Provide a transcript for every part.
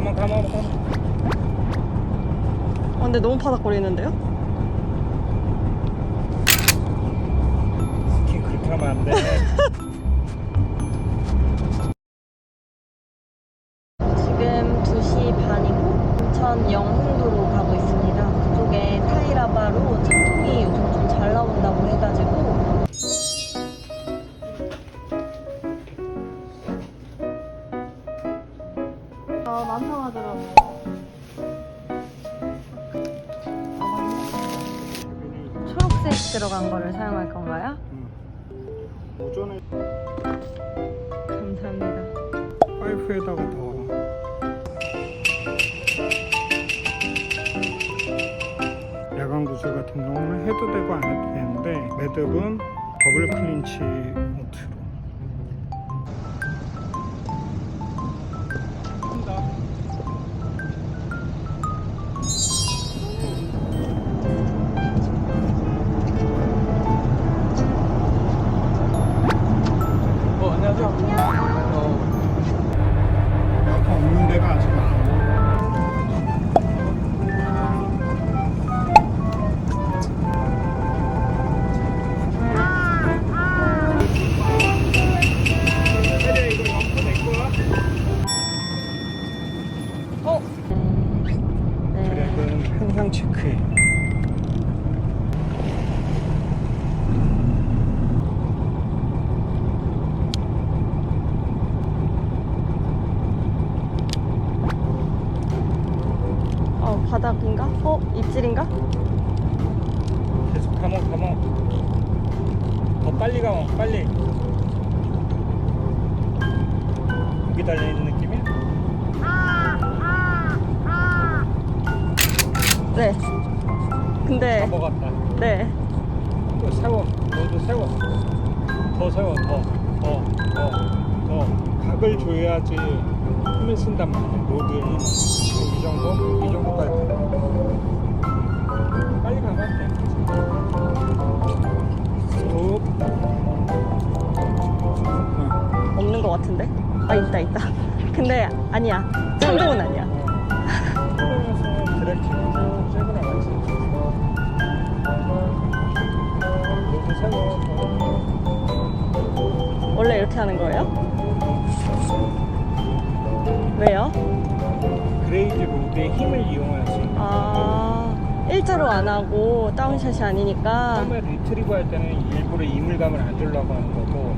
가만 가만 가만 아, 근데 너무 바닥거리는데요? 스킨 그렇게 하면 안돼 지금 2시 반이고 인천 영흥도로 가고 있습니다. 그쪽에 타이라바로 참돔이 요즘 좀 잘 나온다고 해가지고 초록색 들어간 거를 사용할 건가요? 오전에 감사합니다. 파이프에다가 더 야광 구슬 같은 경우는 해도 되고 안 해도 되는데 매듭은 더블 클린치 노트로 바닥인가? 어 입질인가? 계속 감어, 감어. 더 빨리 감어, 빨리. 여기 달려있는 느낌이야? 네. 근데 넘어갔다. 네. 또 세워. 너도 세워. 더 세워. 더. 더. 더. 더. 각을 줘야지 힘을 쓴단 말이야. 로드에 힘. 이 정도? 이 정도까지. 빨리. 쑥. 응. 없는 것 같은데? 아 있다 있다. 근데 아니야. 참돔은 아니야. 원래 이렇게 하는 거예요? 왜요? 그레이즈 로드의 힘을 이용하지. 아 일자로 안 하고 다운샷이 아니니까. 처음에 리트리브 할 때는 일부러 이물감을 안 주려고 하는 거고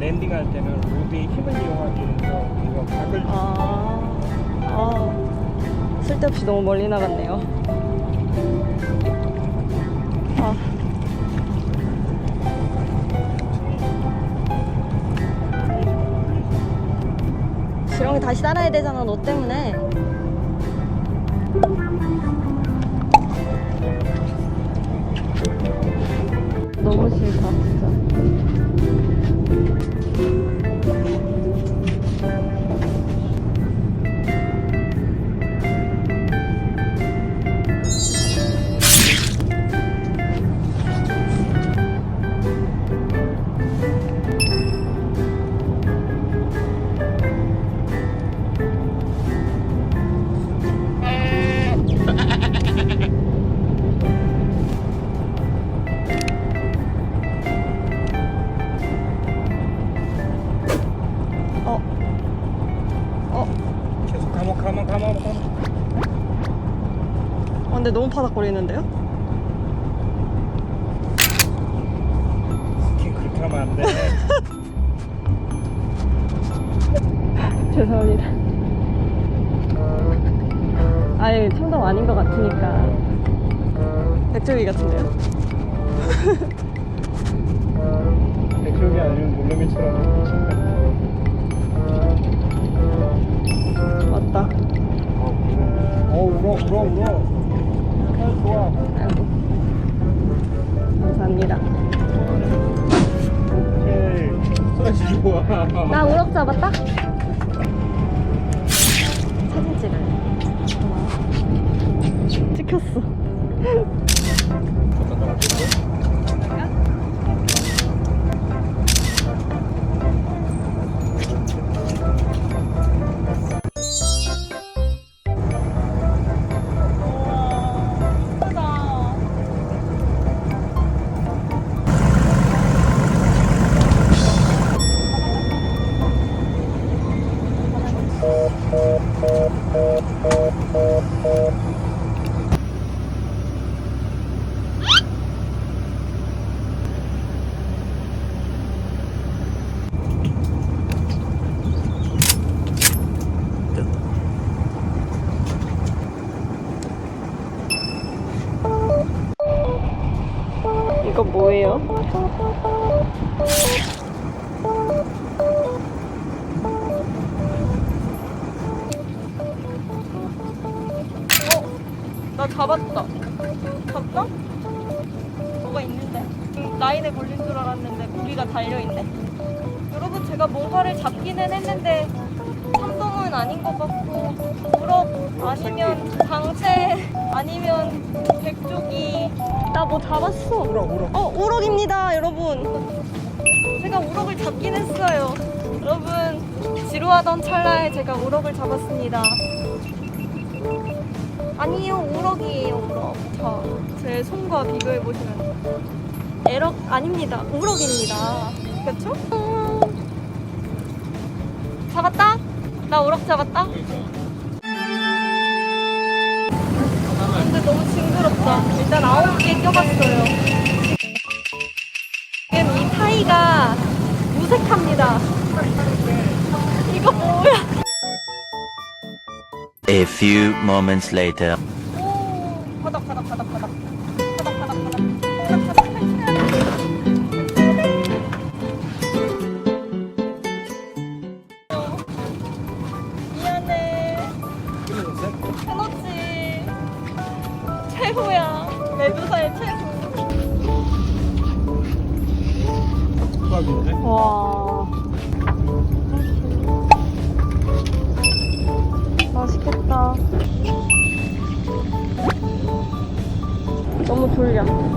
랜딩 할 때는 로드의 힘을 이용하기 위해서 우리가 각을 아, 아 쓸데없이 너무 멀리 나갔네요. 아. 지렁이 다시 따라야 되잖아 너 때문에. 너무 싫다 진짜. 근데 너무 바닥거리는데요? 스킨 그렇게 하면 안 돼 죄송합니다. 아예 참돔 아닌 것 같으니까. 백조기 같은데요? 백종이 아니면 물레미처럼 뭐예요? 어? 나 잡았다. 잡나? 뭐가 있는데? 라인에 걸린 줄 알았는데 고기가 달려있네. 여러분 제가 뭔가를 잡기는 했는데 참돔은 아닌 것 같고 우럭 아니면 장채 아니면 백조기 나 뭐 잡았어. 울어 울어. 어, 우럭입니다, 여러분. 제가 우럭을 잡긴 했어요. 여러분, 지루하던 찰나에 제가 우럭을 잡았습니다. 아니요, 우럭이에요, 우럭. 자, 제 손과 비교해 보시면. 에럭 아닙니다. 우럭입니다. 그쵸? 음. 잡았다? 나 우럭 잡았다? 근데 너무 징그럽다. 일단 아홉 개 껴봤어요. 지금 이 타이가 무색합니다. 이거 뭐야? A few moments later. 와. 맛있겠다. 너무 졸려. 아.